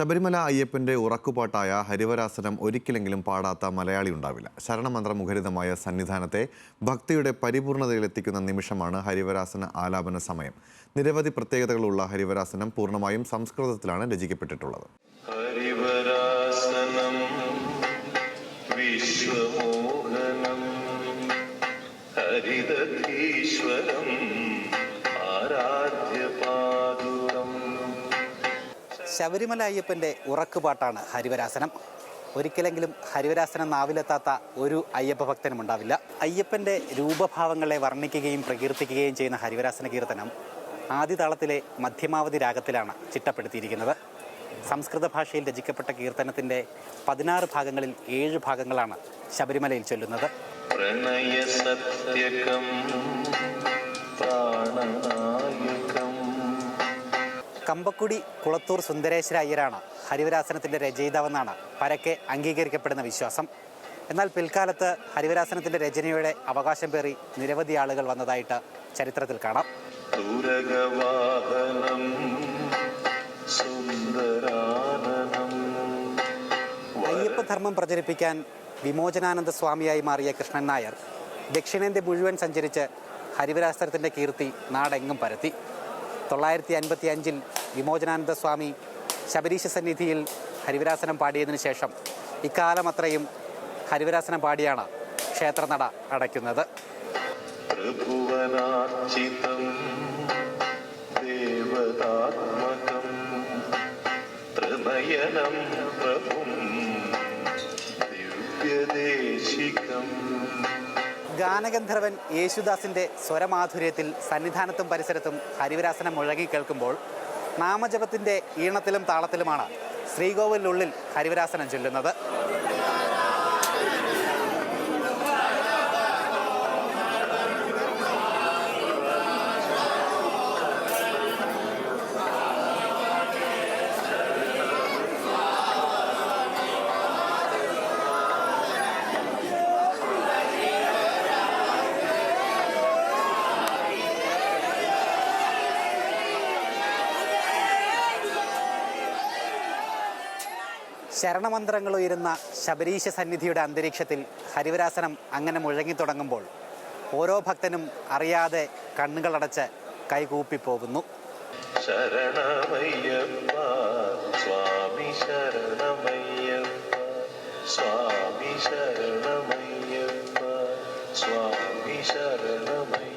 ശബരിമല അയ്യപ്പന്റെ ഉറക്കുപാട്ടായ ഹരിവരാസനം ഒരിക്കലെങ്കിലും പാടാത്ത മലയാളി ഉണ്ടാവില്ല. ശരണമന്ത്ര മുഖരിതമായ സന്നിധാനത്തെ ഭക്തിയുടെ പരിപൂർണതയിലെത്തിക്കുന്ന നിമിഷമാണ് ഹരിവരാസന ആലാപന സമയം. നിരവധി പ്രത്യേകതകളുള്ള ഹരിവരാസനം പൂർണമായും സംസ്കൃതത്തിലാണ് രചിക്കപ്പെട്ടിട്ടുള്ളത്. ഹരിവരാസനം ഹരിതീശ്വരം ശബരിമല അയ്യപ്പന്റെ ഉറക്കുപാട്ടാണ് ഹരിവരാസനം. ഒരിക്കലെങ്കിലും ഹരിവരാസനം നാവിലെത്താത്ത ഒരു അയ്യപ്പ ഭക്തനും ഉണ്ടാവില്ല. അയ്യപ്പന്റെ രൂപഭാവങ്ങളെ വർണിക്കുകയും പ്രകീർത്തിക്കുകയും ചെയ്യുന്ന ഹരിവരാസന കീർത്തനം ആദിതാളത്തിലെ മധ്യമാവധി രാഗത്തിലാണ് ചിട്ടപ്പെടുത്തിയിരിക്കുന്നത്. സംസ്കൃത ഭാഷയിൽ രചിക്കപ്പെട്ട കീർത്തനത്തിന്റെ പതിനാറ് ഭാഗങ്ങളിൽ ഏഴ് ഭാഗങ്ങളാണ് ശബരിമലയിൽ ചൊല്ലുന്നത്. പ്രണയ സത്യകം പ്രാണനായകം കമ്പക്കുടി കുളത്തൂർ സുന്ദരേശ്വര അയ്യരാണ് ഹരിവരാസനത്തിന്റെ രചയിതാവെന്നാണ് പരക്കെ അംഗീകരിക്കപ്പെടുന്ന വിശ്വാസം. എന്നാൽ പിൽക്കാലത്ത് ഹരിവരാസനത്തിന്റെ രചനയുടെ അവകാശം പേറി നിരവധി ആളുകൾ വന്നതായിട്ട് ചരിത്രത്തിൽ കാണാം. അയ്യപ്പധർമ്മം പ്രചരിപ്പിക്കാൻ വിമോചനാനന്ദ സ്വാമിയായി മാറിയ കൃഷ്ണൻ നായർ ദക്ഷിണേന്ത്യ മുഴുവൻ സഞ്ചരിച്ച് ഹരിവരാസനത്തിന്റെ കീർത്തി നാടെങ്ങും പരത്തി. തൊള്ളായിരത്തി അൻപത്തി അഞ്ചിൽ വിമോചനാനന്ദ സ്വാമി ശബരീശ സന്നിധിയിൽ ഹരിവരാസനം പാടിയതിനു ശേഷം ഇക്കാലം അത്രയും ഹരിവരാസനം പാടിയാണ് ക്ഷേത്രനട അടയ്ക്കുന്നത്. ത്രിഭുവനാർച്ചിതം ദേവതാത്മകം ത്രിനയനം പ്രഭും ഗാനഗന്ധർവൻ യേശുദാസിന്റെ സ്വരമാധുര്യത്തിൽ സന്നിധാനത്തും പരിസരത്തും ഹരിവരാസനം മുഴങ്ങി കേൾക്കുമ്പോൾ നാമജപത്തിന്റെ ഈണത്തിലും താളത്തിലുമാണ് ശ്രീകോവിലിനുള്ളിൽ ഹരിവരാസനം ചൊല്ലുന്നത്. ശരണമന്ത്രങ്ങൾ ഉയരുന്ന ശബരീശ സന്നിധിയുടെ അന്തരീക്ഷത്തിൽ ഹരിവരാസനം അങ്ങനെ മുഴങ്ങിത്തുടങ്ങുമ്പോൾ ഓരോ ഭക്തനും അറിയാതെ കണ്ണുകളടച്ച് കൈകൂപ്പി പോകുന്നു. ശരണമയ്യപ്പ സ്വാമി ശരണമയ്യപ്പ സ്വാമി ശരണമയ്യപ്പ സ്വാമി ശരണമയ്യ